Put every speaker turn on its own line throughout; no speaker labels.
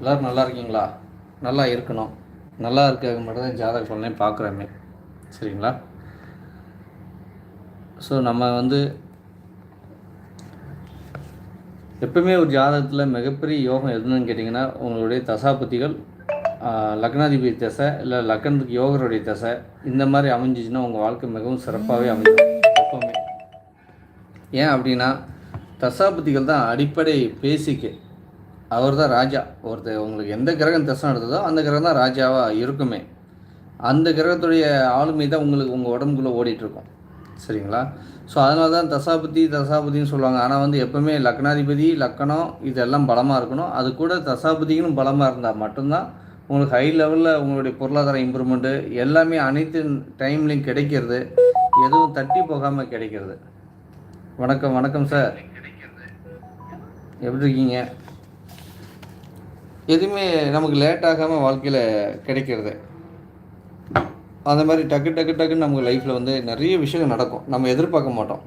எல்லோரும் நல்லா இருக்கீங்களா? நல்லா இருக்கணும். நல்லா இருக்க மட்டும் தான் ஜாதக பலனே பார்க்குறோமே. சரிங்களா? ஸோ நம்ம வந்து எப்பவுமே ஒரு ஜாதகத்தில் மிகப்பெரிய யோகம் எதுன்னு கேட்டிங்கன்னா உங்களுடைய தசாபதிகள் லக்னாதிபதி தசை இல்லை லக்னத்துக்கு யோகருடைய தசை இந்த மாதிரி அமைஞ்சிச்சுன்னா உங்கள் வாழ்க்கை மிகவும் சிறப்பாகவே அமைஞ்சு எப்போவுமே. ஏன் அப்படின்னா தசாபதிகள் தான் அடிப்படை பேசிக்கு. அவர் தான் ராஜா. ஒருத்தர் உங்களுக்கு எந்த கிரகம் தசை நடந்ததோ அந்த கிரகம் தான் ராஜாவாக இருக்குமே. அந்த கிரகத்துடைய ஆளுமை தான் உங்களுக்கு உங்கள் உடம்புக்குள்ளே ஓடிட்டுருக்கும். சரிங்களா? ஸோ அதனால தான் தசாபதி தசாபதின்னு சொல்லுவாங்க. ஆனால் வந்து எப்போவுமே லக்னாதிபதி லக்கணம் இதெல்லாம் பலமாக இருக்கணும். அது கூட தசாபதிகளும் பலமாக இருந்தால் மட்டும்தான் உங்களுக்கு ஹை லெவலில் உங்களுடைய பொருளாதார இம்ப்ரூவ்மெண்ட்டு எல்லாமே அனைத்து டைம்லையும் கிடைக்கிறது. எதுவும் தட்டி போகாமல் கிடைக்கிறது. வணக்கம் வணக்கம் சார் எப்படி இருக்கீங்க? எதுவுமே நமக்கு லேட் ஆகாமல் வாழ்க்கையில் கிடைக்கிறது. அந்த மாதிரி டக்கு டக்கு டக்குன்னு நமக்கு லைஃப்பில் வந்து நிறைய விஷயங்கள் நடக்கும். நம்ம எதிர்பார்க்க மாட்டோம்.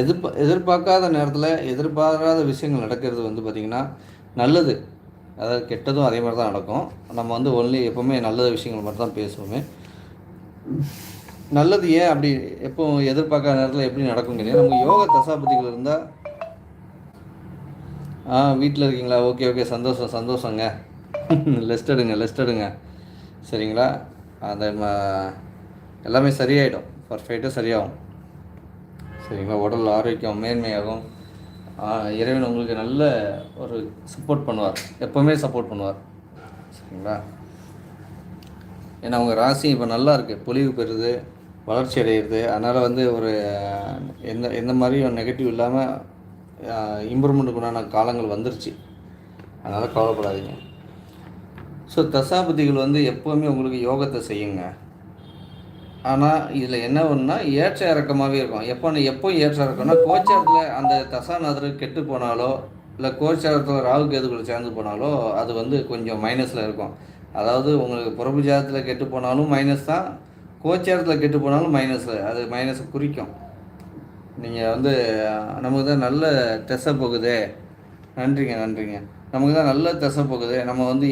எதிர்பா எதிர்பார்க்காத நேரத்தில் எதிர்பாராத விஷயங்கள் நடக்கிறது வந்து பார்த்திங்கன்னா நல்லது. அதாவது கெட்டதும் அதே மாதிரி தான் நடக்கும். நம்ம வந்து ஒன்லி எப்போவுமே நல்ல விஷயங்கள் மட்டும் தான் பேசுவோமே. நல்லது ஏன் அப்படி எப்போ எதிர்பார்க்காத நேரத்தில் எப்படி நடக்குங்கிறீங்க நமக்கு யோக தசாபதிகள் இருந்தால் ஆ வீட்டில் இருக்கீங்களா? Okay okay. சந்தோஷம் சந்தோஷங்க. லெஸ்ட் எடுங்க லெஸ்ட் எடுங்க. சரிங்களா? அந்த எல்லாமே சரியாயிடும். பர்ஃபெக்டாக சரியாகும். சரிங்களா? உடல் ஆரோக்கியம் மேன்மையாகும். இறைவன் உங்களுக்கு நல்ல ஒரு சப்போர்ட் பண்ணுவார். எப்போவுமே சப்போர்ட் பண்ணுவார். சரிங்களா? ஏன்னா அவங்க ராசி இப்போ நல்லா இருக்குது பொலிவு பெறுது வளர்ச்சி அடையிறது. அதனால் வந்து ஒரு எந்த எந்த மாதிரியும் நெகட்டிவ் இல்லாமல் இம்ப்ரூவ்மெண்ட்டுக்குண்டான காலங்கள் வந்துருச்சு. அதனால் கவலைப்படாதீங்க. ஸோ தசாபதிகள் வந்து எப்போவுமே உங்களுக்கு யோகத்தை செய்யுங்க. ஆனால் இதில் என்ன ஒன்றுனா ஏற்ற இறக்கமாகவே இருக்கும். எப்போ எப்போ ஏற்ற இறக்கம்னா கோச்சாரத்தில் அந்த தசாநாதர் கெட்டு போனாலோ இல்லை கோச்சாரத்தில் ராகு கேதுக்குள்ள சேர்ந்து போனாலோ அது வந்து கொஞ்சம் மைனஸில் இருக்கும். அதாவது உங்களுக்கு புறப்பு ஜாதத்தில் கெட்டு போனாலும் மைனஸ் தான் கோச்சாரத்தில் கெட்டு போனாலும் மைனஸ் அது மைனஸை குறிக்கும். நீங்கள் வந்து நமக்கு தான் நல்ல திசை போகுதே. நன்றிங்க நன்றிங்க. நமக்கு தான் நல்ல திசை போகுது. நம்ம வந்து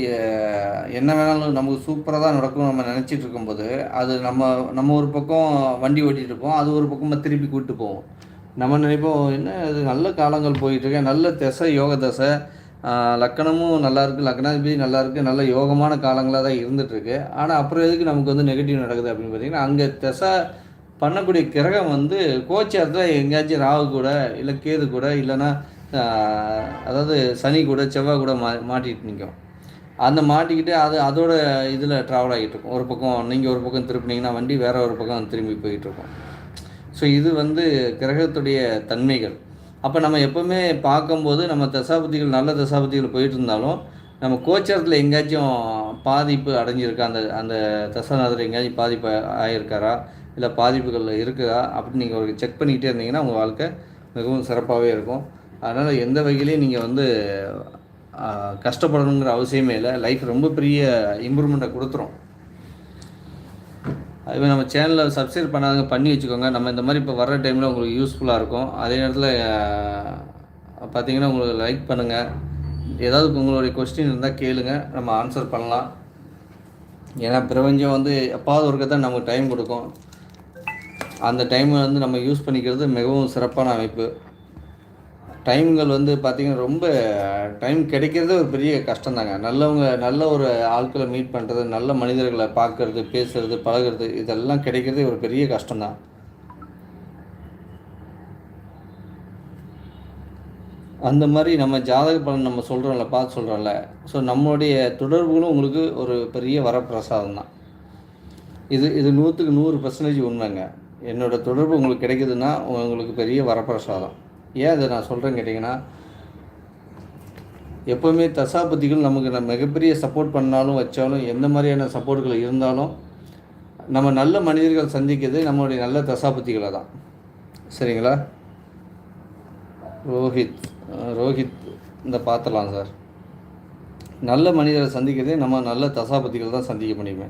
என்ன வேணாலும் நமக்கு சூப்பராக தான் நடக்கும் நம்ம நினச்சிட்டு இருக்கும்போது அது நம்ம நம்ம ஒரு பக்கம் வண்டி ஓட்டிகிட்டு இருப்போம் அது ஒரு பக்கமாக திருப்பி கூப்பிட்டு போவோம். நம்ம நினைப்போம் என்ன இது நல்ல காலங்கள் போயிட்டுருக்கேன் நல்ல திசை யோக தசை. லக்கணமும் நல்லா இருக்குது லக்னாதிபதி நல்லா இருக்குது நல்ல யோகமான காலங்களாக தான் இருந்துகிட்ருக்கு ஆனால் அப்புறம் எதுக்கு நமக்கு வந்து நெகட்டிவ் நடக்குது அப்படின்னு பார்த்தீங்கன்னா அங்கே திசை பண்ணக்கூடிய கிரகம் வந்து கோச்சாரத்தில் எங்கேயாச்சும் ராகு கூட இல்லை கேது கூட இல்லைன்னா அதாவது சனி கூட செவ்வாய் கூட மா மாட்டிகிட்டு நிற்கும் அந்த மாட்டிக்கிட்டு அது அதோட இதில் ட்ராவல் ஆகிட்டு இருக்கும். ஒரு பக்கம் நீங்கள் ஒரு பக்கம் திருப்பினீங்கன்னா வண்டி வேற ஒரு பக்கம் திரும்பி போயிட்டுருக்கும் ஸோ இது வந்து கிரகத்துடைய தன்மைகள். அப்போ நம்ம எப்போவுமே பார்க்கும்போது நம்ம தசாபதிகள் நல்ல தசாபதிகள் போயிட்டு இருந்தாலும் நம்ம கோச்சாரத்தில் எங்கேயாச்சும் பாதிப்பு அடைஞ்சிருக்கா? அந்த அந்த தசாநாதர் எங்கேயாச்சும் பாதிப்பு ஆகியிருக்காரா இல்லை பாதிப்புகள் இருக்குதா அப்படின்னு நீங்கள் ஒரு செக் பண்ணிக்கிட்டே இருந்தீங்கன்னா உங்கள் வாழ்க்கை மிகவும் சிறப்பாகவே இருக்கும். அதனால் எந்த வகையிலையும் நீங்கள் வந்து கஷ்டப்படணுங்கிற அவசியமே இல்லை. லைஃப் ரொம்ப பெரிய இம்ப்ரூவ்மெண்ட்டை கொடுத்துரும். அதுவே நம்ம சேனலில் சப்ஸ்கிரைப் பண்ணாதவங்க பண்ணி வச்சுக்கோங்க. நம்ம இந்த மாதிரி இப்போ வர்ற டைமில் உங்களுக்கு யூஸ்ஃபுல்லாக இருக்கும். அதே நேரத்தில் பார்த்தீங்கன்னா உங்களுக்கு லைக் பண்ணுங்கள் ஏதாவது உங்களுடைய கொஸ்டின் இருந்தால் கேளுங்கள் நம்ம ஆன்சர் பண்ணலாம். ஏன்னா பிரபஞ்சம் வந்து எப்பாவது ஒருக்க தான் நமக்கு டைம் கொடுக்கும். அந்த டைமை வந்து நம்ம யூஸ் பண்ணிக்கிறது மிகவும் சிறப்பான அமைப்பு. டைம்கள் வந்து பார்த்திங்கன்னா ரொம்ப டைம் கிடைக்கிறதே ஒரு பெரிய கஷ்டம் தாங்க நல்லவங்க நல்ல ஒரு ஆட்களை மீட் பண்ணுறது நல்ல மனிதர்களை பார்க்குறது பேசுகிறது பழகிறது இதெல்லாம் கிடைக்கிறதே ஒரு பெரிய கஷ்டம்தான். அந்த மாதிரி நம்ம ஜாதக பலன் நம்ம சொல்கிறோம்ல பார்த்து சொல்கிறோம்ல ஸோ நம்மளுடைய தொடர்புகளும் உங்களுக்கு ஒரு பெரிய வரப்பிரசாதம் தான் இது இது நூற்றுக்கு நூறு பர்சன்டேஜ் உண்மைங்க. என்னோடய தொடர்பு உங்களுக்கு கிடைக்குதுன்னா உங்களுக்கு பெரிய வரப்பிரசாதம். ஏன் அதை நான் சொல்கிறேன்னு கேட்டிங்கன்னா எப்போவுமே தசாபதிகள் நமக்கு மிகப்பெரிய சப்போர்ட் பண்ணாலும் வச்சாலும் எந்த மாதிரியான சப்போர்ட்டுகள் இருந்தாலும் நம்ம நல்ல மனிதர்கள் சந்திக்கிறது நம்மளுடைய நல்ல தசாபதிகளை தான். சரிங்களா? ரோஹித் ரோஹித் இந்த பார்த்துலாம் சார். நல்ல மனிதரை சந்திக்கிறதே நம்ம நல்ல தசாபதிகள் தான் சந்திக்க முடியுமே.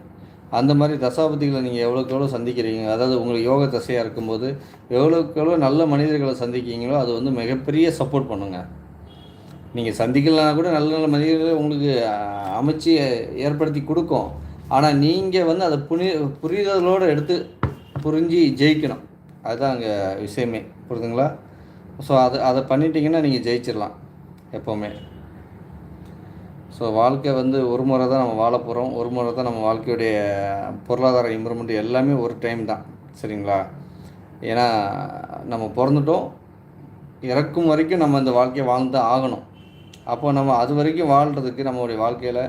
அந்த மாதிரி தசாபதிகளை நீங்கள் எவ்வளோக்கு எவ்வளோ சந்திக்கிறீங்க? அதாவது உங்களுக்கு யோக தசையாக இருக்கும்போது எவ்வளோக்கு எவ்வளோ நல்ல மனிதர்களை சந்திக்கிறீங்களோ அது வந்து மிகப்பெரிய சப்போர்ட் பண்ணுங்கள் நீங்கள் சந்திக்கலனா கூட நல்ல நல்ல மனிதர்களை உங்களுக்கு அமைச்சு ஏற்படுத்தி கொடுக்கும். ஆனால் நீங்கள் வந்து அதை புனி புரிதலோடு எடுத்து புரிஞ்சு ஜெயிக்கணும். அதுதான் அங்கே விஷயமே. புரியுதுங்களா ஸோ அதை அதை பண்ணிட்டீங்கன்னா நீங்கள் ஜெயிச்சிடலாம் எப்போவுமே. ஸோ வாழ்க்கை வந்து ஒரு முறை தான் நம்ம வாழ போகிறோம் ஒரு முறை தான் நம்ம வாழ்க்கையுடைய பொருளாதார இம்ப்ரூவ்மெண்ட் எல்லாமே ஒரு டைம் தான். சரிங்களா? ஏன்னா நம்ம பிறந்துட்டோம். இறக்கும் வரைக்கும் நம்ம இந்த வாழ்க்கையை வாழ்ந்து ஆகணும். அப்போ நம்ம அது வரைக்கும் வாழ்கிறதுக்கு நம்மளுடைய வாழ்க்கையில்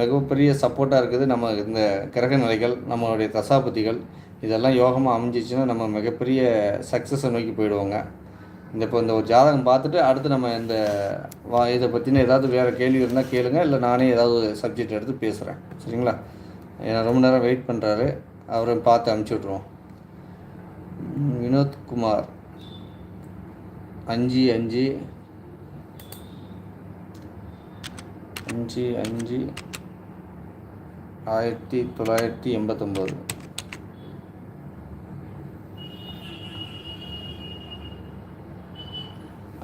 மிகப்பெரிய சப்போர்ட்டாக இருக்குது நம்ம இந்த கிரக நிலைகள் நம்மளுடைய தசாபதிகள். இதெல்லாம் யோகமாக அமைஞ்சிச்சுன்னா நம்ம மிகப்பெரிய சக்ஸஸை நோக்கி போயிடுவோங்க. இந்த இப்போ இந்த ஒரு ஜாதகம் பார்த்துட்டு அடுத்து நம்ம இந்த வா இதை பற்றின ஏதாவது வேறு கேள்வி இருந்தால் கேளுங்க. இல்லை நானே ஏதாவது சப்ஜெக்ட் எடுத்து பேசுகிறேன் சரிங்களா? ஏன்னா ரொம்ப நேரம் வெயிட் பண்ணுறாரு அவரை பார்த்து அனுப்பிச்சி விட்ருவோம் வினோத் வினோத்குமார் அஞ்சு அஞ்சு. அஞ்சு அஞ்சு. ஆயிரத்தி தொள்ளாயிரத்தி எண்பத்தொம்போது.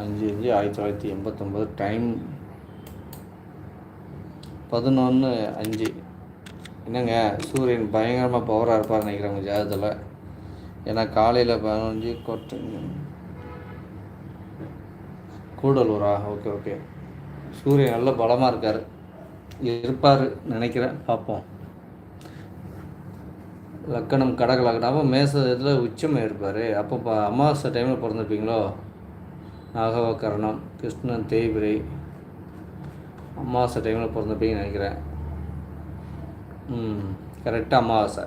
அஞ்சு அஞ்சு ஆயிரத்தி தொள்ளாயிரத்தி எண்பத்தொம்போது டைம் பதினொன்று அஞ்சு. என்னங்க சூரியன் பயங்கரமாக பவராக இருப்பார் நினைக்கிறேன் உங்கள் ஜாதகத்தில். ஏன்னா காலையில் பதினஞ்சு கொட்டு கூடலூரா? ஓகே ஓகே சூரியன் நல்ல பலமாக இருக்கார். இருப்பார் நினைக்கிறேன். பார்ப்போம். லக்கணம் கடக லக்கணம். அப்போ மேச இதில் உச்சமாக இருப்பார் அப்போ அமாவாசை டைமில் பிறந்திருப்பீங்களோ? நாகவகரணம் கிருஷ்ணன் தேய்பிரை. அமாவாசை டைமில் பிறந்தபடி நினைக்கிறேன். ம் கரெக்டாக அமாவாசை.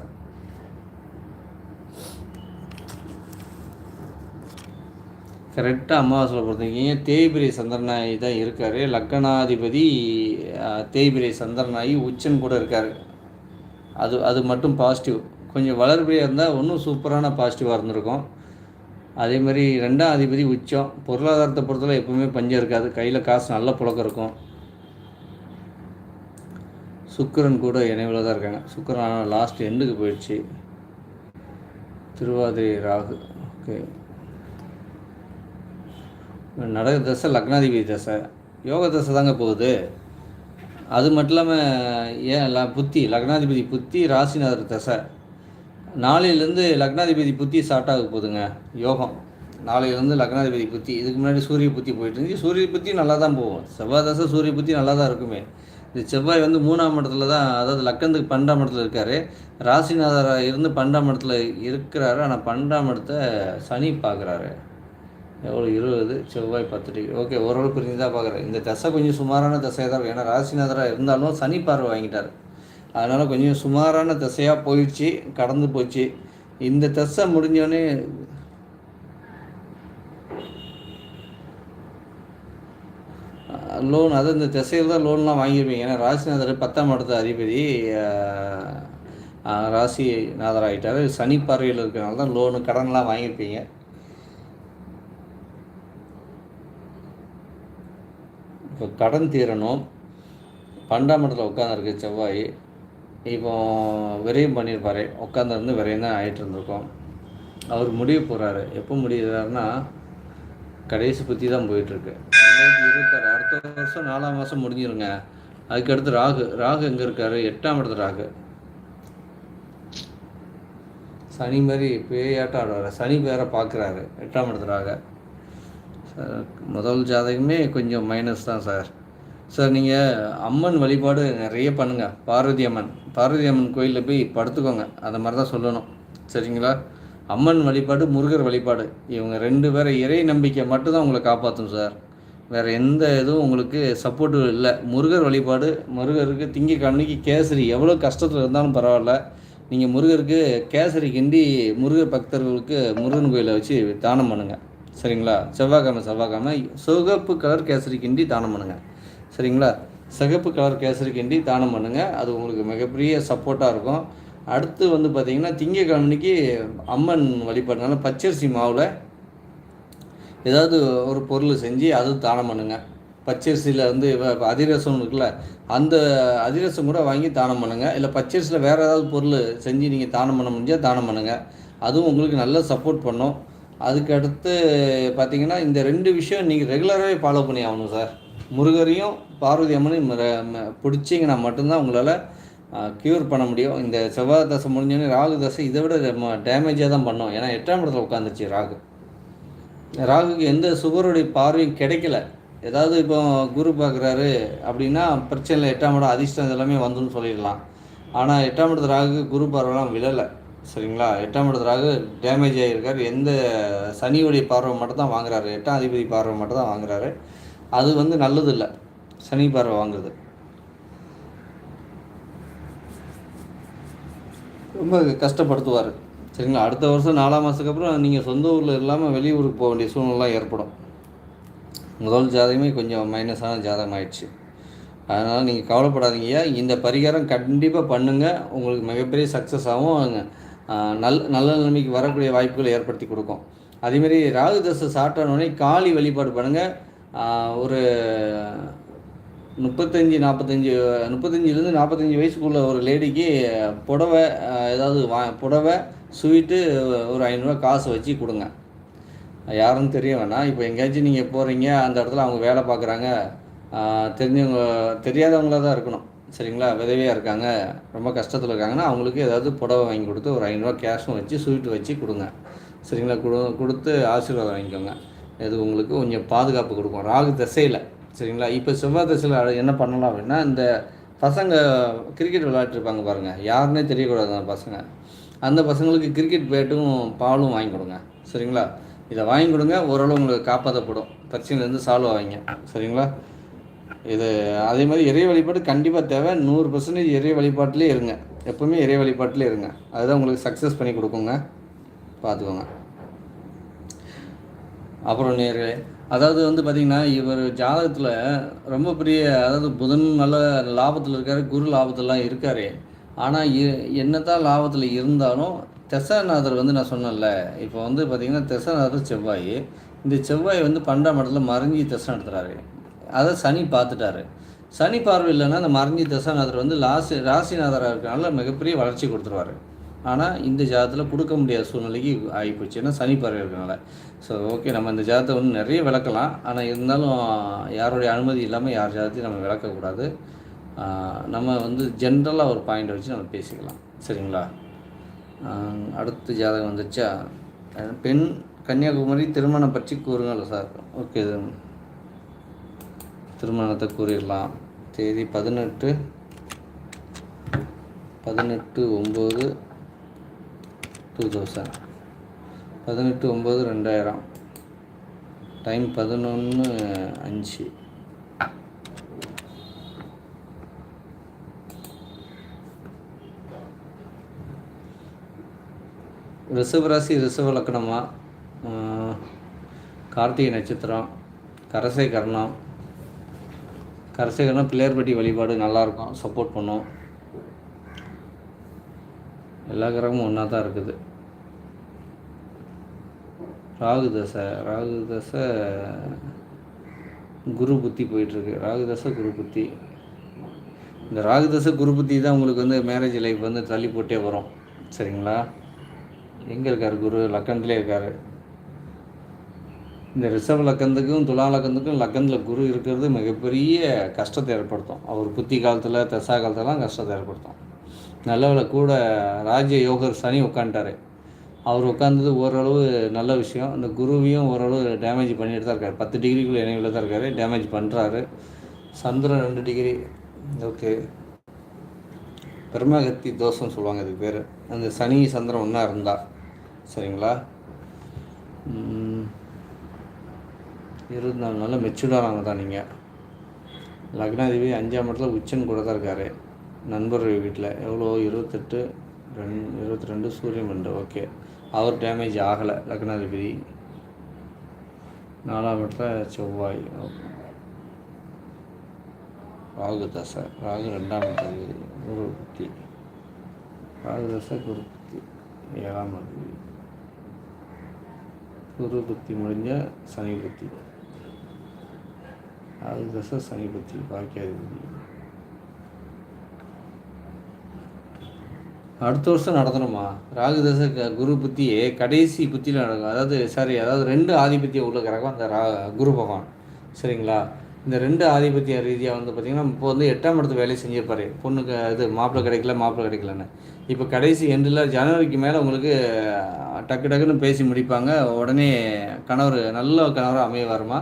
கரெக்டாக அமாவாசையில் பிறந்திருக்கீங்க. தேய்பிரை சந்திரநாயகி தான் இருக்கார்? லக்கணாதிபதி தேய்பிரை சந்திரநாயகி உச்சன் கூட இருக்கார். அது அது மட்டும் பாசிட்டிவ் கொஞ்சம் வளர்பிரியாக இருந்தால் இன்னும் சூப்பரான பாசிட்டிவாக இருந்திருக்கும். அதே மாதிரி ரெண்டாம் அதிபதி உச்சம். பொருளாதாரத்தை பொறுத்தவரை எப்பவுமே பஞ்சம் இருக்காது. கையில் காசு நல்ல புழக்கம் இருக்கும். சுக்கரன் கூட இணைவில் தான் இருக்காங்க. சுக்கிரன் ஆனால் லாஸ்ட் எண்டுக்கு போயிடுச்சு. திருவாதிரை ராகு. ஓகே நடக தசை லக்னாதிபதி தசை. யோக தசை தாங்க போகுது. அது மட்டும் இல்லாமல் ஏன் புத்தி லக்னாதிபதி புத்தி ராசிநாதர் தசை. நாளையிலேருந்து லக்னாதிபதி புத்தி ஸ்டார்ட் ஆக போகுதுங்க. யோகம். நாளையிலேருந்து லக்னாதிபதி புத்தி. இதுக்கு முன்னாடி சூரிய புத்தி போயிட்டு இருந்துச்சு. சூரிய புத்தி நல்லா தான் போகும். செவ்வாய் தசை சூரிய புத்தி நல்லா தான் இருக்குமே. இந்த செவ்வாய் வந்து மூணாம் இடத்துல தான் அதாவது லக்கணத்துக்கு பன்னெண்டாம் இடத்துல இருக்கார். ராசிநாதராக இருந்து பன்னெண்டாம் இடத்துல இருக்கிறாரு. ஆனால் பன்னெண்டாம் இடத்த சனி பார்க்குறாரு. எவ்வளோ இருபது செவ்வாய் பத்து டிகிரி. ஓகே ஓரளவு புரிஞ்சு தான் பார்க்குறேன். இந்த தசை கொஞ்சம் சுமாரான தசையாக தான் இருக்கும். ஏன்னா ராசிநாதராக இருந்தாலும் சனி பார்வை வாங்கிட்டார். அதனால் கொஞ்சம் சுமாரான தசையாக போயிடுச்சு கடந்து போச்சு. இந்த தசை முடிஞ்சோடனே லோன் அது இந்த திசையில் தான் லோன்லாம் வாங்கியிருப்பீங்க. ஏன்னா ராசிநாதர் பத்தாம் இடத்து அதிபதி ராசி ஆஹ், ராசிநாதர் ஆகிட்டார் சனி பார்வையில் இருக்கிறனால தான் லோனு கடன்லாம் வாங்கியிருப்பீங்க. இப்போ கடன் தீரணும். பன்னெண்டாம் இடத்துல உட்காந்துருக்கு செவ்வாய். இப்போ விரையும் பண்ணியிருப்பார். உட்காந்துருந்து விரையும் தான் ஆகிட்டு இருந்திருக்கோம்? அவர் முடிய போகிறாரு எப்போ முடியுறாருன்னா கடைசி புத்தி தான் போயிட்டுருக்கு. ரெண்டாயிரத்தி இருபத்தாறு அடுத்த வருஷம் நாலாம் மாதம் முடிஞ்சிருங்க. அதுக்கடுத்து ராகு. ராகு எங்கே இருக்காரு? எட்டாம் இடத்து ராகு. சனி மாதிரி பேயாட்டம் ஆடுவார். சனி பேரை பார்க்குறாரு எட்டாம் இடத்துல ராக. முதல் ஜாதகமே கொஞ்சம் மைனஸ் தான் சார். சார் நீங்கள் அம்மன் வழிபாடு நிறைய பண்ணுங்கள் பார்வதி அம்மன். பார்வதி அம்மன் கோயிலில் போய் படுத்துக்கோங்க. அந்த மாதிரி தான் சொல்லணும். சரிங்களா? அம்மன் வழிபாடு முருகர் வழிபாடு. இவங்க ரெண்டு பேரை இறை நம்பிக்கை மட்டும்தான் உங்களை காப்பாற்றும் சார். வேறு எந்த இதுவும் உங்களுக்கு சப்போர்ட்டு இல்லை. முருகர் வழிபாடு முருகருக்கு திங்கக்கிழமைக்கு கேசரி எவ்வளோ கஷ்டத்தில் இருந்தாலும் பரவாயில்ல. நீங்கள் முருகருக்கு கேசரி கிண்டி முருகர் பக்தர்களுக்கு முருகன் கோயிலை வச்சு தானம் பண்ணுங்கள் சரிங்களா? செவ்வாய்க்கிழமை செவ்வாய்க்கிழமை சிவப்பு கலர் கேசரி கிண்டி தானம் பண்ணுங்கள் சரிங்களா? சிகப்பு கலர் கேசரி கிண்டி தானம் பண்ணுங்கள் அது உங்களுக்கு மிகப்பெரிய சப்போர்ட்டாக இருக்கும். அடுத்து வந்து பார்த்தீங்கன்னா திங்கக்கிழமைக்கு அம்மன் வழிபாடுனால பச்சரிசி மாவில் ஏதாவது ஒரு பொருள் செஞ்சு அது தானம் பண்ணுங்கள் பச்சரிசியில் வந்து அதிரசம் இருக்குல்ல அந்த அதிரசம் கூட வாங்கி தானம் பண்ணுங்கள் இல்லை பச்சரிசியில் வேறு ஏதாவது பொருள் செஞ்சு நீங்கள் தானம் பண்ண முடிஞ்சால் தானம் பண்ணுங்கள் அதுவும் உங்களுக்கு நல்லா சப்போர்ட் பண்ணும். அதுக்கு அடுத்து பார்த்தீங்கன்னா இந்த ரெண்டு விஷயம் நீங்கள் ரெகுலராகவே ஃபாலோ பண்ணி ஆகணும் சார். முருகரையும் பார்வதி அம்மனையும் பிடிச்சிங்கன்னா மட்டும்தான் உங்களால் க்யூர் பண்ண முடியும். இந்த செவ்வாய் தசை முடிஞ்சோடனே ராகு தசை இதை விட டேமேஜாக தான் பண்ணோம். ஏன்னா எட்டாம் இடத்துல உட்காந்துச்சு ராகு. ராகுக்கு எந்த சுகருடைய பார்வையும் கிடைக்கல. ஏதாவது இப்போ குரு பார்க்குறாரு அப்படின்னா பிரச்சனை இல்லை எட்டாம் இடம் அதிர்ஷ்டம் இதெல்லாமே வந்துன்னு சொல்லிடலாம். ஆனால் எட்டாம் இடத்து ராகுக்கு குரு பார்வைலாம் விழலை. சரிங்களா? எட்டாம் இடத்து ராகு டேமேஜ் ஆகியிருக்கார் எந்த சனியுடைய பார்வை மட்டும் தான் வாங்குறாரு. எட்டாம் அதிபதி பார்வை மட்டும் தான் வாங்குறாரு. அது வந்து நல்லது இல்லை சனி பார்வை வாங்குறது. ரொம்ப கஷ்டப்படுத்துவார். சரிங்களா? அடுத்த வருஷம் நாலாம் மாதத்துக்கு அப்புறம் நீங்கள் சொந்த ஊரில் இல்லாமல் வெளியூருக்கு போக வேண்டிய சூழ்நிலாம் ஏற்படும். முதல் ஜாதகமே கொஞ்சம் மைனஸான ஜாதகம் ஆயிடுச்சு. அதனால் நீங்கள் கவலைப்படாதீங்க. இந்த பரிகாரம் கண்டிப்பாக பண்ணுங்கள் உங்களுக்கு மிகப்பெரிய சக்ஸஸ் ஆகும் நல் நல்ல நிலைமைக்கு வரக்கூடிய வாய்ப்புகளை ஏற்படுத்தி கொடுக்கும். அதேமாரி ராகு தசை சாப்பிட்டோடனே காளி வழிபாடு பண்ணுங்கள் ஒரு முப்பத்தஞ்சு நாற்பத்தஞ்சு முப்பத்தஞ்சிலேருந்து நாற்பத்தஞ்சு வயசுக்குள்ள ஒரு லேடிக்கு புடவை ஏதாவது வா புடவை ஸ்வீட்டு ஒரு ஐநூறுரூவா காசு வச்சு கொடுங்க. யாருன்னு தெரிய வேணாம். இப்போ எங்கேயாச்சும் நீங்கள் போகிறீங்க அந்த இடத்துல அவங்க வேலை பார்க்குறாங்க தெரிஞ்சவங்க தெரியாதவங்களாக தான் இருக்கணும். சரிங்களா? விதவியாக இருக்காங்க ரொம்ப கஷ்டத்தில் இருக்காங்கன்னா அவங்களுக்கு ஏதாவது புடவை வாங்கி கொடுத்து ஒரு ஐநூறுரூவா கேஷும் வச்சு ஸ்வீட்டு வச்சு கொடுங்க. சரிங்களா? கொடு கொடுத்து ஆசீர்வாதம் வாங்கிக்கோங்க. இது உங்களுக்கு கொஞ்சம் பாதுகாப்பு கொடுக்கும். ராகு திசையில் சரிங்களா? இப்போ செவ்வாய் திசையில் என்ன பண்ணலாம் அப்படின்னா இந்த பசங்க கிரிக்கெட் விளையாட்டுருப்பாங்க பாருங்கள் யாருன்னே தெரியக்கூடாது அந்த பசங்க. அந்த பசங்களுக்கு கிரிக்கெட் பேட்டும் பாலும் வாங்கி கொடுங்க. சரிங்களா? இதை வாங்கி கொடுங்க. ஓரளவு உங்களுக்கு காப்பாற்றப்படும் பிரச்சனையிலேருந்து சால்வ் ஆவீங்க சரிங்களா? இது அதே மாதிரி இறை வழிபாடு கண்டிப்பாக தேவை. நூறு பர்சன்டேஜ் இறை வழிபாட்டிலே இருங்க. எப்போவுமே இறை வழிபாட்டிலே இருங்க. அதுதான் உங்களுக்கு சக்ஸஸ் பண்ணி கொடுக்குங்க. பார்த்துக்கோங்க. அப்புறம் நேர்களே. அதாவது வந்து பார்த்திங்கன்னா இவர் ஜாதகத்தில் ரொம்ப பெரிய அதாவது புதன் நல்ல லாபத்தில் இருக்கார் குரு லாபத்திலலாம் இருக்கார். ஆனால் என்ன தான் லாபத்தில் இருந்தாலும் தெசநாதர் வந்து நான் சொன்னேன்ல இப்போ வந்து பார்த்திங்கன்னா தெசநாதர் செவ்வாய். இந்த செவ்வாய் வந்து பன்னெண்டாம் இடத்துல மறைஞ்சி திசை நடத்துகிறாரு அதை சனி பார்த்துட்டாரு. சனி பார்வை இல்லைன்னா அந்த மறைஞ்சி தசாநாதர் வந்து லாசி ராசிநாதராக இருக்கிறனால மிகப்பெரிய வளர்ச்சி கொடுத்துருவாரு. ஆனால் இந்த ஜாதத்தில் கொடுக்க முடியாத சூழ்நிலைக்கு ஆகிப்போச்சு. ஏன்னா சனி பறவை இருக்கிறனால ஸோ ஓகே நம்ம இந்த ஜாதத்தை வந்து நிறைய விளக்கலாம். ஆனால் இருந்தாலும் யாருடைய அனுமதி இல்லாமல் யார் ஜாதத்தையும் நம்ம விளக்கக்கூடாது. நம்ம வந்து ஜென்ரலாக ஒரு பாயிண்ட் வச்சு நம்ம பேசிக்கலாம். சரிங்களா? அடுத்த ஜாதகம் வந்துச்சா பெண் கன்னியாகுமரி திருமணம் பற்றி கூறுங்கள் சார். ஓகே திருமணத்தை கூறிடலாம். தேதி பதினெட்டு பதினெட்டு ஒம்பது டூ தௌசண்ட் பதினெட்டு ஒம்பது ரெண்டாயிரம். டைம் பதினொன்று அஞ்சு. ரிஷபராசி ரிஷப லக்கணமாக கார்த்திகை நட்சத்திரம் கரசை கர்ணம். கரசேகரனா பிள்ளையார்பட்டி வழிபாடு நல்லாயிருக்கும். சப்போர்ட் பண்ணும். எல்லா கிரகமும் ஒன்றா தான் இருக்குது. ராகு தசை ராகு தசை குரு புத்தி போயிட்டுருக்கு. ராகு தசை குரு புத்தி. இந்த ராகு தசை குரு புத்தி தான் உங்களுக்கு வந்து மேரேஜ் லைஃப் வந்து தள்ளி போட்டே வரும். சரிங்களா? எங்கே இருக்கார் குரு? லக்கன்லேயே இருக்கார். இந்த ரிஷப் லக்கந்துக்கும் துலா லக்கந்துக்கும் லக்கந்தில் குரு இருக்கிறது மிகப்பெரிய கஷ்டத்தை ஏற்படுத்தும். அவர் புத்தி காலத்தில் தசா காலத்திலலாம் கஷ்டத்தை ஏற்படுத்தும். நல்லவில் கூட ராஜ்ய யோகர் சனி உட்காந்துட்டார் அவர் உட்காந்தது ஓரளவு நல்ல விஷயம். அந்த குருவையும் ஓரளவு டேமேஜ் பண்ணிட்டு தான் இருக்கார். பத்து டிகிரிக்குள்ளே இணைவில் தான் இருக்கார். டேமேஜ் பண்ணுறாரு சந்திரன் ரெண்டு டிகிரி ஓகே பிரம்மகத்தி தோஷம்னு சொல்லுவாங்க அதுக்கு பேர். அந்த சனி சந்திரன் ஒன்றா இருந்தால் சரிங்களா? இருபத்தி நாலு நாளில் மெச்சூர்டானவங்க தான் நீங்கள் லக்னாதிபதி அஞ்சாம் இடத்துல உச்சன் கூட தான் இருக்கார். நண்பர் வீட்டில் எவ்வளோ இருபத்தெட்டு ரெண்டு இருபத்தி ரெண்டு சூரியன் ரெண்டு ஓகே அவர் டேமேஜ் ஆகலை. லக்னாதிபதி நாலாம் இடத்துல செவ்வாய். ராகு தசை ராகு ரெண்டாம் இடத்துல குரு புத்தி ராகு தசை குரு புத்தி ஏழாம் இடத்துல குரு புத்தி முடிஞ்ச சனி புத்தி. ராகு தசை சனி புத்தி. பாக்கியாதிபதி. அடுத்த வருஷம் நடத்தணுமா? ராகுதச குரு புத்தியே கடைசி புத்தியில் நடக்கும். அதாவது சாரி அதாவது ரெண்டு ஆதிபத்தியம் உள்ள கிரகம் அந்த ரா குரு பகவான். சரிங்களா? இந்த ரெண்டு ஆதிபத்திய ரீதியாக வந்து பார்த்திங்கன்னா இப்போ வந்து எட்டாம் இடத்து வேலையை செஞ்சிருப்பாரு. பொண்ணுக்கு இது மாப்பிள்ளை கிடைக்கல மாப்பிள்ளை கிடைக்கலன்னு. இப்போ கடைசி எண்டில் ஜனவரிக்கு மேலே உங்களுக்கு டக்கு டக்குன்னு பேசி முடிப்பாங்க. உடனே கணவர் நல்ல கணவராக அமைய வருமா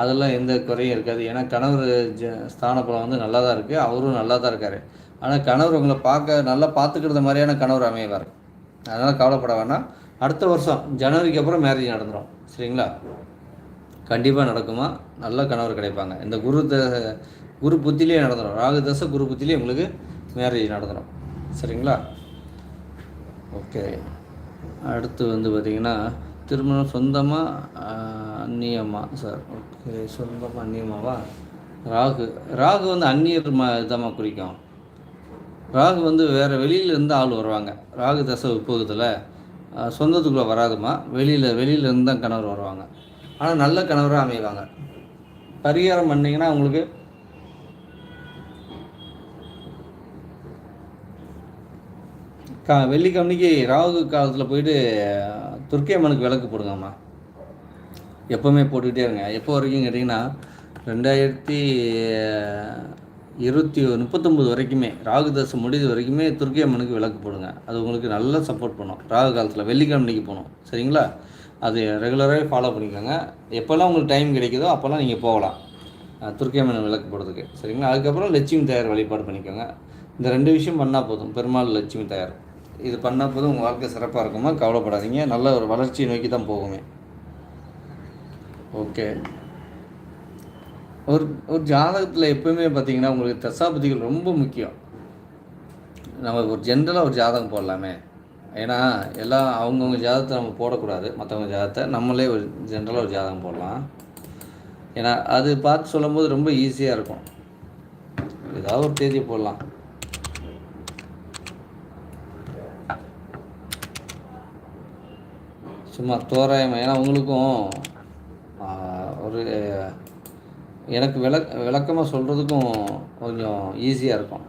அதெல்லாம் எந்த குறையும் இருக்காது. ஏன்னா கணவர் ஜ ஸ்தானப்பலம் வந்து நல்லா தான் இருக்குது அவரும் நல்லா தான் இருக்கார். ஆனால் கணவர் உங்களை பார்க்க நல்லா பார்த்துக்கிறது மாதிரியான கணவர் அமைவார். அதனால் கவலைப்பட வேணாம் அடுத்த வருஷம் ஜனவரிக்கு அப்புறம் மேரேஜ் நடந்துடும் சரிங்களா? கண்டிப்பாக நடக்குமா? நல்ல கணவர் கிடைப்பாங்க. இந்த குரு த குரு புத்திலே நடந்துடும் ராகு தசை குரு புத்திலே உங்களுக்கு மேரேஜ் நடந்துடும் சரிங்களா? ஓகே அடுத்து வந்து பார்த்திங்கன்னா திருமணம் சொந்தமாக அந்நியமாக சார் ஓகே சொந்தமாக அந்நியமாவா? ராகு. ராகு வந்து அந்நியர் ம இதமாக குறிக்கும். ராகு வந்து வேறு வெளியிலேருந்து ஆள் வருவாங்க. ராகு தசை போகுதில் சொந்தத்துக்குள்ளே வராதுமா வெளியில் வெளியிலேருந்து தான் கணவர் வருவாங்க. ஆனால் நல்ல கணவராக அமைவாங்க. பரிகாரம் பண்ணிங்கன்னா உங்களுக்கு கா வெள்ளிக்கிழமைக்கு ராகு காலத்தில் போயிட்டு துர்க்கியம்மனுக்கு விளக்கு போடுங்கம்மா. எப்போவுமே போட்டுக்கிட்டே இருங்க. எப்போ வரைக்கும் கேட்டிங்கன்னா ரெண்டாயிரத்தி இருபத்தி முப்பத்தொம்பது வரைக்குமே ராகு தசை முடிஞ்ச வரைக்குமே துர்க்கியம்மனுக்கு விளக்கு போடுங்க. அது உங்களுக்கு நல்லா சப்போர்ட் பண்ணும். ராகு காலத்தில் வெள்ளிக்கிழமைக்கு போகணும். சரிங்களா? அது ரெகுலராகவே ஃபாலோ பண்ணிக்கோங்க. எப்போல்லாம் உங்களுக்கு டைம் கிடைக்குதோ அப்போல்லாம் நீங்கள் போகலாம். துர்க்கியம்மன் விளக்கு போடுறதுக்கு. சரிங்களா? அதுக்கப்புறம் லட்சுமி தயார் வழிபாடு பண்ணிக்கோங்க. இந்த ரெண்டு விஷயம் பண்ணால் போதும். பெருமாள் லட்சுமி தயார். இது பண்ணால் போதும். உங்கள் வாழ்க்கை சிறப்பாக இருக்குமா? கவலைப்படாதீங்க. நல்ல ஒரு வளர்ச்சியை நோக்கி தான் போகுமே. ஓகே ஒரு ஒரு ஜாதகத்தில் எப்போயுமே பார்த்தீங்கன்னா உங்களுக்கு தசாபதிகள் ரொம்ப முக்கியம். நம்ம ஒரு ஜென்ரலாக ஒரு ஜாதகம் போடலாமே. ஏன்னா எல்லாம் அவங்கவுங்க ஜாதகத்தை நம்ம போடக்கூடாது. மற்றவங்க ஜாதகத்தை நம்மளே ஒரு ஜென்ரலாக ஒரு ஜாதகம் போடலாம். ஏன்னா அது பார்த்து சொல்லும்போது ரொம்ப ஈஸியாக இருக்கும். ஏதாவது ஒரு தேதி போடலாம். சும்மா தோராயமாக ஏன்னா உங்களுக்கும் ஒரு எனக்கு விளக் விளக்கமாக சொல்கிறதுக்கும் கொஞ்சம் ஈஸியாக இருக்கும்.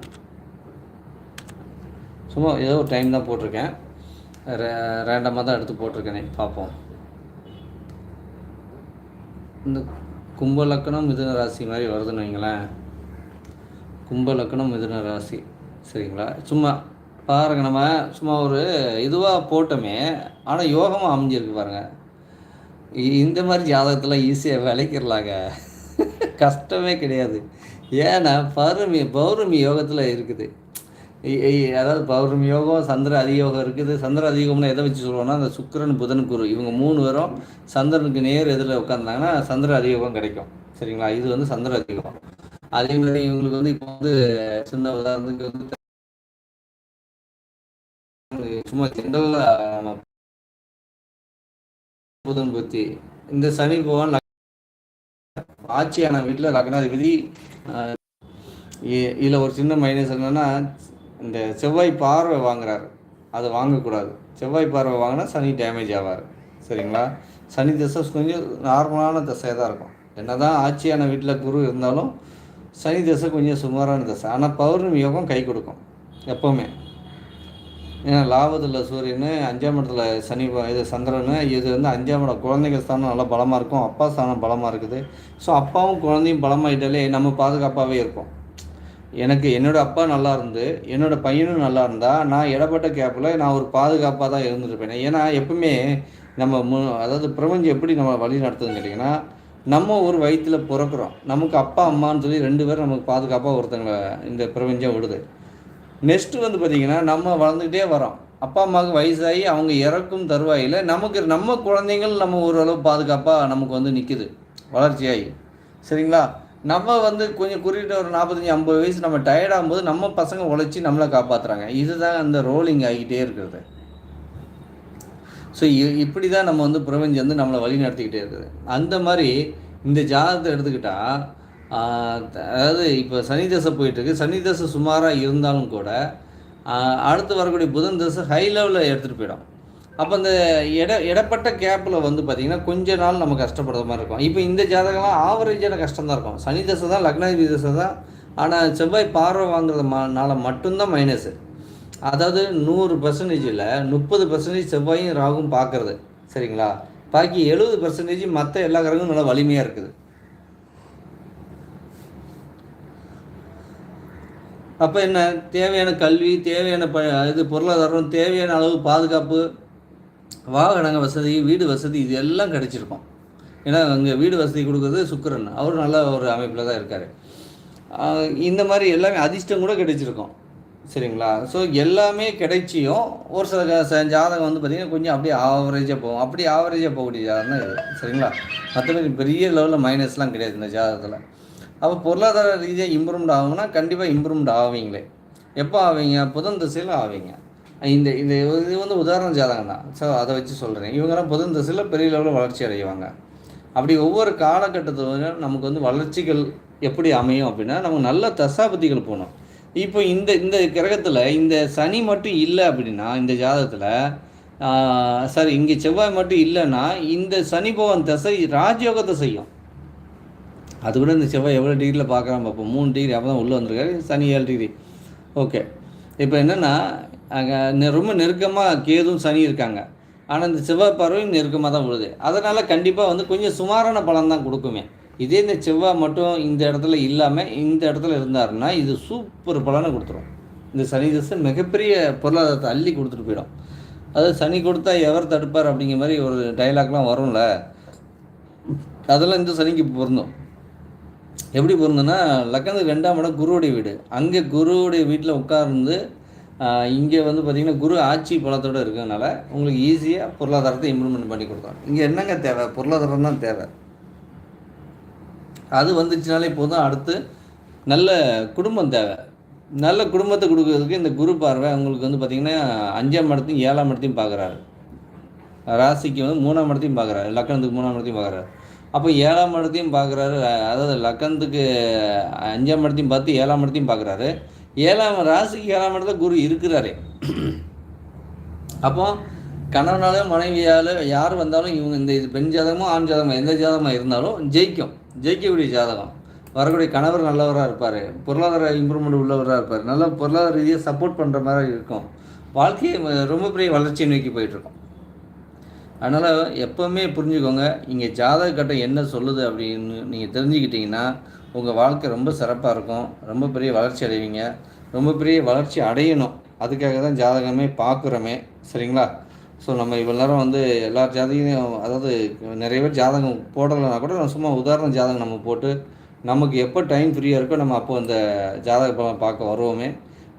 சும்மா ஏதோ ஒரு டைம் தான் போட்டிருக்கேன். ரே ரேண்டமாக தான் எடுத்து போட்டிருக்கேனே பார்ப்போம். இந்த கும்ப லக்கணம் மிதுன ராசி மாதிரி வருதுன்னு வைங்களேன். கும்ப லக்கணம் மிதுன ராசி சரிங்களா? சும்மா பாருங்க நம்ம சும்மா ஒரு இதுவாக போட்டோமே ஆனால் யோகமாக அமைஞ்சிருக்கு பாருங்கள் இந்த மாதிரி ஜாதகத்தில் ஈஸியாக விளைக்கிறலாங்க கஷ்டமே கிடையாது. ஏன்னா பௌர்ணமி பௌர்ணமி யோகத்தில் இருக்குது. அதாவது பௌர்ணமி யோகம் சந்திர அதியோகம் இருக்குது. சந்திர அதியோகம்னு எதை வச்சு சொல்லுவோம்னா அந்த சுக்கரன் புதன் குரு இவங்க மூணு பேரும் சந்திரனுக்கு நேர் எதிரில் உட்காந்தாங்கன்னா சந்திர அதியோகம் கிடைக்கும். சரிங்களா? இது வந்து சந்திர அதிகம் அதே மாதிரி இவங்களுக்கு வந்து இப்போ வந்து சின்ன உதாரணத்துக்கு வந்து சும்மா ஜென்ரலாக புதன் புத்தி. இந்த சனி பகவான் ஆட்சியான வீட்டில் லக்னாதிபதி இதில் ஒரு சின்ன மைனஸ் என்னென்னா இந்த செவ்வாய் பார்வை வாங்குறாரு. அதை வாங்கக்கூடாது. செவ்வாய் பார்வை வாங்கினா சனி டேமேஜ் ஆவார். சரிங்களா? சனி தசை கொஞ்சம் நார்மலான தசையாக தான் இருக்கும். என்ன தான் ஆட்சியான வீட்டில் குரு இருந்தாலும் சனி தசை கொஞ்சம் சுமாரான தசை. ஆனால் பௌர்ணமி யோகம் கை கொடுக்கும். எப்போவுமே. ஏன்னா லாபத்தில் சூரியன் அஞ்சாம் இடத்துல சனி இது சந்திரன் இது வந்து அஞ்சாம் இடம் குழந்தைங்க ஸ்தானம் நல்லா பலமாக இருக்கும் அப்பா ஸ்தானம் பலமாக இருக்குது. ஸோ அப்பாவும் குழந்தையும் பலமாயிட்டாலே நம்ம பாதுகாப்பாகவே இருப்போம். எனக்கு என்னோடய அப்பா நல்லா இருந்து என்னோடய பையனும் நல்லா இருந்தால் நான் இடப்பட்ட கேப்பில் நான் ஒரு பாதுகாப்பாக தான் இருந்துருப்பேன். ஏன்னா எப்பவுமே நம்ம மு அதாவது பிரபஞ்சம் எப்படி நம்ம வழி நடத்துதுன்னு கேட்டிங்கன்னா நம்ம ஒரு வயிற்றில் பிறக்கிறோம். நமக்கு அப்பா அம்மான்னு சொல்லி ரெண்டு பேரும் நமக்கு பாதுகாப்பாக ஒருத்தங்களை இந்த பிரபஞ்சம் விடுது. நெக்ஸ்ட்டு வந்து பார்த்திங்கன்னா நம்ம வளர்ந்துக்கிட்டே வரோம் அப்பா அம்மாவுக்கு வயசாகி அவங்க இறக்கும் தருவாயில் நமக்கு நம்ம குழந்தைங்கள் நம்ம ஓரளவு பாதுகாப்பாக நமக்கு வந்து நிற்குது வளர்ச்சியாகி. சரிங்களா? நம்ம வந்து கொஞ்சம் குறிப்பிட்ட ஒரு நாற்பத்தஞ்சி ஐம்பது வயசு நம்ம டயர்டாகும் போது நம்ம பசங்க உழைச்சி நம்மளை காப்பாற்றுறாங்க இதுதான் அந்த ரோலிங் ஆகிட்டே இருக்கிறது. ஸோ இப்படி தான் நம்ம வந்து பிரபஞ்சம் வந்து நம்மளை வழி நடத்திக்கிட்டே இருக்குது. அந்த மாதிரி இந்த ஜாதகத்தை எடுத்துக்கிட்டால் அதாவது இப்போ சனி தசை போயிட்டுருக்கு. சனி தசை சுமாராக இருந்தாலும் கூட அடுத்து வரக்கூடிய புதன் தசை ஹை லெவலில் எடுத்துகிட்டு போயிடும். அப்போ இந்த இட இடப்பட்ட கேப்பில் வந்து பார்த்திங்கன்னா கொஞ்ச நாள் நம்ம கஷ்டப்படுற மாதிரி இருக்கும். இப்போ இந்த ஜாதகம்லாம் ஆவரேஜான கஷ்டம் தான் இருக்கும். சனி தசை தான் லக்னாதிபதி தசை தான். ஆனால் செவ்வாய் பார்வை வாங்குறதுனால மட்டும்தான் மைனஸு அதாவது நூறு பர்சன்டேஜில் முப்பது பர்சன்டேஜ் செவ்வாயும் ராகும் பார்க்குறது சரிங்களா? பாக்கி எழுபது பர்சன்டேஜ் மற்ற எல்லா கிரகமும் நல்லா வலிமையாக இருக்குது. அப்போ என்ன? தேவையான கல்வி தேவையான ப இது பொருளாதாரம் தேவையான அளவு பாதுகாப்பு வாகனங்க வசதி வீடு வசதி இது எல்லாம் கிடச்சிருக்கும். ஏன்னா அங்கே வீடு வசதி கொடுக்குறது சுக்கரன். அவர் நல்ல ஒரு அமைப்பில் தான் இருக்கார். இந்த மாதிரி எல்லாமே அதிர்ஷ்டம் கூட கிடைச்சிருக்கும். சரிங்களா? ஸோ எல்லாமே கிடைச்சியும் ஒரு சில ஜாதகம் வந்து பார்த்திங்கன்னா கொஞ்சம் அப்படியே ஆவரேஜாக போகும். அப்படி ஆவரேஜாக போகக்கூடிய ஜாதகம் தான் இது சரிங்களா? மற்றபடி பெரிய லெவலில் மைனஸ்லாம் கிடையாது இந்த ஜாதகத்தில். அப்போ பொருளாதார ரீதியாக இம்ப்ரூவ்மெண்ட் ஆகும்னா கண்டிப்பாக இம்ப்ரூவ்மெண்ட் ஆவீங்களே. எப்போ ஆவீங்க? புதன் திசையில் ஆவீங்க. இந்த இந்த இது வந்து உதாரண ஜாதகம் தான். ஸோ அதை வச்சு சொல்கிறேன் இவங்கெல்லாம் புதன் திசையில் பெரிய லெவலில் வளர்ச்சி அடைவாங்க. அப்படி ஒவ்வொரு காலகட்டத்தில் நமக்கு வந்து வளர்ச்சிகள் எப்படி அமையும் அப்படின்னா நமக்கு நல்ல தசாபதிகள் போகணும். இப்போ இந்த இந்த கிரகத்தில் இந்த சனி மட்டும் இல்லை அப்படின்னா இந்த ஜாதகத்தில் சாரி இங்கே செவ்வாய் மட்டும் இல்லைன்னா இந்த சனி பவன் தசை ராஜயோகத்தை செய்யும். அது கூட இந்த செவ்வாய் எவ்வளோ டிகிரியில் பார்க்குறான் பார்ப்போம். மூணு டிகிரி அப்போ தான் உள்ளே வந்திருக்காரு. சனி ஏழு டிகிரி. ஓகே. இப்போ என்னென்னா அங்கே ரொம்ப நெருக்கமாக கேதும் சனி இருக்காங்க. ஆனால் இந்த செவ்வாய் பறவையும் நெருக்கமாக தான் விழுது அதனால் கண்டிப்பாக வந்து கொஞ்சம் சுமாரான பலன் தான் கொடுக்குமே. இதே இந்த செவ்வாய் மட்டும் இந்த இடத்துல இல்லாமல் இந்த இடத்துல இருந்தாருன்னா இது சூப்பர் பலனை கொடுத்துரும். இந்த சனி தசை மிகப்பெரிய பொருளாதாரத்தை அள்ளி கொடுத்துட்டு போயிடும். அதாவது சனி கொடுத்தா எவர் தடுப்பார் அப்படிங்கிற மாதிரி ஒரு டைலாக்லாம் வரும்ல. அதெல்லாம் இந்த சனிக்கு பொருந்தும். எப்படி பொருந்துன்னா லக்கணத்துக்கு ரெண்டாம் இடம் குருவுடைய வீடு. அங்கே குருவுடைய வீட்டில் உட்கார்ந்து இங்கே வந்து பார்த்திங்கன்னா குரு ஆட்சி பலத்தோடு இருக்கிறதுனால உங்களுக்கு ஈஸியாக பொருளாதாரத்தை இம்ப்ரூவ்மெண்ட் பண்ணி கொடுத்தோம் இங்கே என்னங்க தேவை? பொருளாதாரம் தான் தேவை. அது வந்துச்சுனாலே போதும். அடுத்து நல்ல குடும்பம் தேவை. நல்ல குடும்பத்தை கொடுக்கறதுக்கு இந்த குரு பார்வை உங்களுக்கு வந்து பார்த்திங்கன்னா அஞ்சாம் இடத்தையும் ஏழாம் இடத்தையும் பார்க்குறாரு. ராசிக்கு வந்து மூணாம் இடத்தையும் பார்க்குறாரு. லக்கணத்துக்கு மூணாம் இடத்தையும் பார்க்குறாரு. அப்போ ஏழாம் இடத்தையும் பார்க்குறாரு அதாவது லக்கணத்துக்கு அஞ்சாம் இடத்தையும் பார்த்து ஏழாம் இடத்தையும் பார்க்குறாரு ஏழாம் ராசிக்கு ஏழாம் இடத்துல குரு இருக்கிறாரு. அப்போ கணவனால மனைவியால் யார் வந்தாலும் இவங்க இந்த இது பெண் ஜாதகமோ ஆண் ஜாதகமோ எந்த ஜாதகமாக இருந்தாலும் ஜெயிக்கும். ஜெயிக்கக்கூடிய ஜாதகம். வரக்கூடிய கணவர் நல்லவராக இருப்பார். பொருளாதார இம்ப்ரூவ்மெண்ட் உள்ளவராக இருப்பார். நல்ல பொருளாதார ரீதியாக சப்போர்ட் பண்ணுற மாதிரி இருக்கும். வாழ்க்கையை ரொம்ப பெரிய வளர்ச்சியை நோக்கி போயிட்டுருக்கோம் அதனால் எப்போவுமே புரிஞ்சுக்கோங்க இங்கே ஜாதக கட்டம் என்ன சொல்லுது அப்படின்னு நீங்கள் தெரிஞ்சுக்கிட்டிங்கன்னா உங்கள் வாழ்க்கை ரொம்ப சிறப்பாக இருக்கும். ரொம்ப பெரிய வளர்ச்சி அடைவீங்க. ரொம்ப பெரிய வளர்ச்சி அடையணும். அதுக்காக தான் ஜாதகமே பார்க்குறோமே. சரிங்களா? ஸோ நம்ம இவ்வளோ நேரம் வந்து எல்லா ஜாதகையும் அதாவது நிறைய பேர் ஜாதகம் போடலைன்னா கூட நம்ம சும்மா உதாரண ஜாதகம் நம்ம போட்டு நமக்கு எப்போ டைம் ஃப்ரீயாக இருக்கோ நம்ம அப்போ அந்த ஜாதக பார்க்க வருவோமே.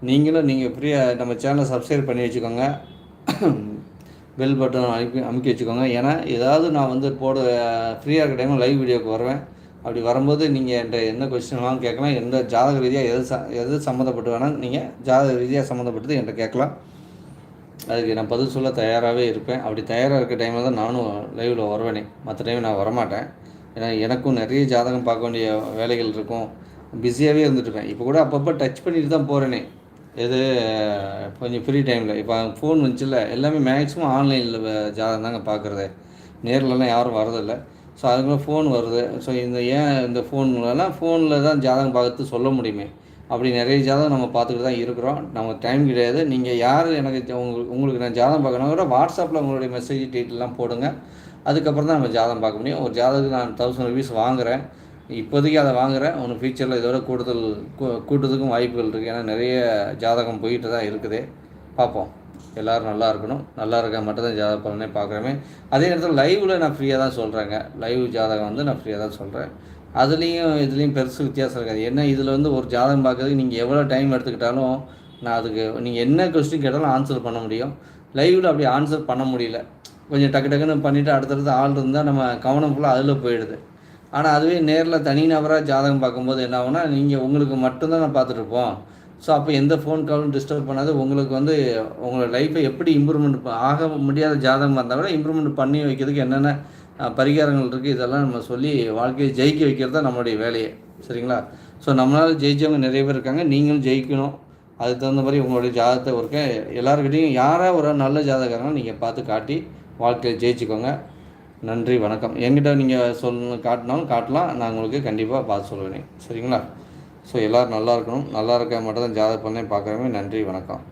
நீங்களும் நீங்கள் ஃப்ரீயாக நம்ம சேனலை சப்ஸ்கிரைப் பண்ணி வச்சுக்கோங்க. பெல் பட்டன் அமுக்கி அமுக்கி வச்சுக்கோங்க. ஏன்னா ஏதாவது நான் வந்து போட ஃப்ரீயாக இருக்க டைமில் லைவ் வீடியோக்கு வருவேன். அப்படி வரும்போது நீங்கள் என்கிட்ட என்ன கொஸ்டின்லாம் கேட்கலாம். எந்த ஜாதக ரீதியாக எது ச எது சம்மந்தப்பட்டு வேணால் நீங்கள் ஜாதக ரீதியாக சம்மந்தப்பட்டது என்கிட்ட கேட்கலாம். அதுக்கு நான் பதில் சொல்ல தயாராகவே இருப்பேன். அப்படி தயாராக இருக்க டைமில் தான் நானும் லைவில் வருவேனே. மற்ற டைம் நான் வரமாட்டேன். ஏன்னா எனக்கும் நிறைய ஜாதகம் பார்க்க வேண்டிய வேலைகள் இருக்கும். பிஸியாகவே இருந்துட்டுருப்பேன் இப்போ கூட அப்பப்போ டச் பண்ணிட்டு தான் போகிறேனே எது கொஞ்சம் ஃப்ரீ டைமில் இப்போ ஃபோன் வந்துச்சுல்ல எல்லாமே மேக்ஸிமம் ஆன்லைனில் ஜாதகம் தாங்க பார்க்குறது நேரிலலாம் யாரும் வரதில்லை ஸோ அதுக்குள்ள ஃபோன் வருது. ஸோ இந்த ஏன் இந்த ஃபோன்லாம் ஃபோனில் தான் ஜாதகம் பார்த்து சொல்ல முடியுமே. அப்படி நிறைய ஜாதகம் நம்ம பார்த்துக்கிட்டு தான் இருக்கிறோம். நம்ம டைம் கிடையாது. நீங்கள் யார் எனக்கு உங்களுக்கு உங்களுக்கு நான் ஜாதகம் பார்க்கணும் கூட வாட்ஸ்அப்பில் உங்களுடைய மெசேஜ் டீட்டெயிலாம் போடுங்க. அதுக்கப்புறம் தான் நம்ம ஜாதகம் பார்க்க முடியும். ஒரு ஜாதகத்துக்கு நான் தௌசண்ட் ருபீஸ் வாங்குகிறேன் இப்போதைக்கு அதை வாங்குகிறேன் ஒன்று ஃபியூச்சரில் இதோட கூடுதல் கூட்டத்துக்கும் வாய்ப்புகள் இருக்குது ஏன்னா நிறைய ஜாதகம் போயிட்டு தான் இருக்குது. பார்ப்போம். எல்லோரும் நல்லா இருக்கணும். நல்லா இருக்க மட்டும் தான் ஜாதக பலனே பார்க்குறேமே. அதே நேரத்தில் லைவில் நான் ஃப்ரீயாக தான் சொல்கிறேங்க லைவ் ஜாதகம் வந்து நான் ஃப்ரீயாக தான் சொல்கிறேன் அதுலேயும் இதுலேயும் பெருசு வித்தியாசம் இருக்காது. ஏன்னா இதில் வந்து ஒரு ஜாதகம் பார்க்குறதுக்கு நீங்கள் எவ்வளோ டைம் எடுத்துக்கிட்டாலும் நான் அதுக்கு நீங்கள் என்ன கொஸ்டின் கேட்டாலும் ஆன்சர் பண்ண முடியும். லைவில் அப்படி ஆன்சர் பண்ண முடியல. கொஞ்சம் டக்கு டக்குன்னு பண்ணிவிட்டு அடுத்தடுத்து ஆள் இருந்தால் நம்ம கவனம் ஃபுல்லாக அதில் போயிடுது. ஆனால் அதுவே நேரில் தனிநபராக ஜாதகம் பார்க்கும்போது என்ன ஆகும்னா நீங்கள் உங்களுக்கு மட்டும்தான் நான் பார்த்துட்ருப்போம் ஸோ அப்போ எந்த ஃபோன் காலும் டிஸ்டர்ப் பண்ணாது. உங்களுக்கு வந்து உங்களோட லைஃப்பை எப்படி இம்ப்ரூவ்மெண்ட் ஆக முடியாத ஜாதகம் வந்தால் கூட இம்ப்ரூவ்மெண்ட் பண்ணி வைக்கிறதுக்கு என்னென்ன பரிகாரங்கள் இருக்குது இதெல்லாம் நம்ம சொல்லி வாழ்க்கையை ஜெயிக்க வைக்கிறது தான் நம்மளுடைய வேலையை. சரிங்களா? ஸோ நம்மளால் ஜெயிச்சவங்க நிறைய பேர் இருக்காங்க. நீங்களும் ஜெயிக்கணும். அதுக்கு தகுந்த மாதிரி உங்களுடைய ஜாதகத்தை ஒருக்க எல்லாருக்கிட்டையும் யாராக ஒரு நல்ல ஜாதகங்களும் நீங்கள் பார்த்து காட்டி வாழ்க்கையை ஜெயிச்சுக்கோங்க. நன்றி வணக்கம். என்கிட்ட நீங்கள் சொல்லணும் காட்டினாலும் காட்டலாம். நான் உங்களுக்கு கண்டிப்பாக பார்த்து சொல்லுவேன். சரிங்களா? ஸோ எல்லோரும் நல்லா இருக்கணும். நல்லா இருக்க மட்டும் தான் ஜாதகம் பண்ணேன். பார்க்குறமே நன்றி வணக்கம்.